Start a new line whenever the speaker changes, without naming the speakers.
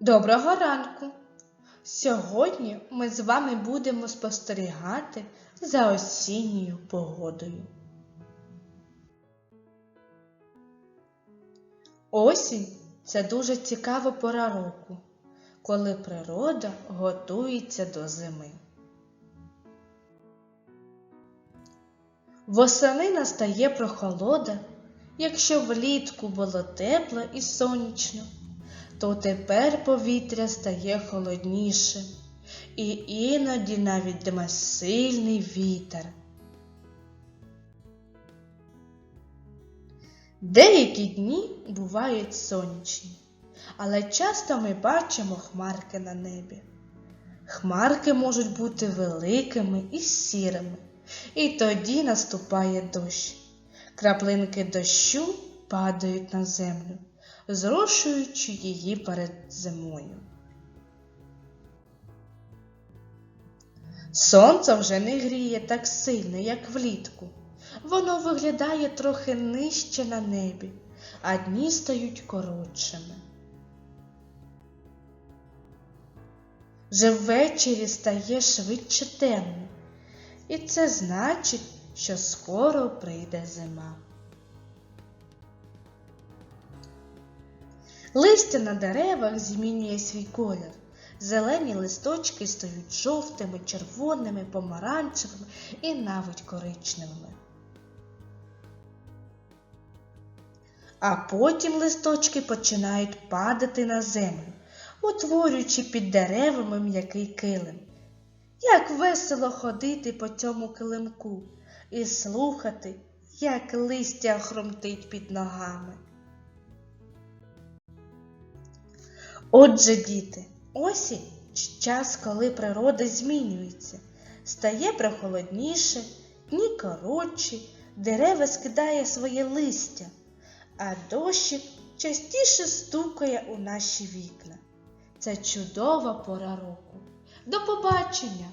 Доброго ранку! Сьогодні ми з вами будемо спостерігати за осінньою погодою. Осінь це дуже цікава пора року, коли природа готується до зими. Восени настає прохолода, якщо влітку було тепло і сонячно, то тепер повітря стає холодніше, і іноді навіть дме сильний вітер. Деякі дні бувають сонячні, але часто ми бачимо хмарки на небі. Хмарки можуть бути великими і сірими, і тоді наступає дощ. Краплинки дощу падають на землю, зрошуючи її перед зимою. Сонце вже не гріє так сильно, як влітку. Воно виглядає трохи нижче на небі, а дні стають коротшими. Вже ввечері стає швидше темно, і це значить, що скоро прийде зима. Листя на деревах змінює свій колір. Зелені листочки стають жовтими, червоними, помаранчевими і навіть коричневими. А потім листочки починають падати на землю, утворюючи під деревами м'який килим. Як весело ходити по цьому килимку і слухати, як листя хромтить під ногами. Отже, діти, осінь час, коли природа змінюється, стає прохолодніше, дні коротші, дерева скидає своє листя, а дощик частіше стукає у наші вікна. Це чудова пора року. До побачення!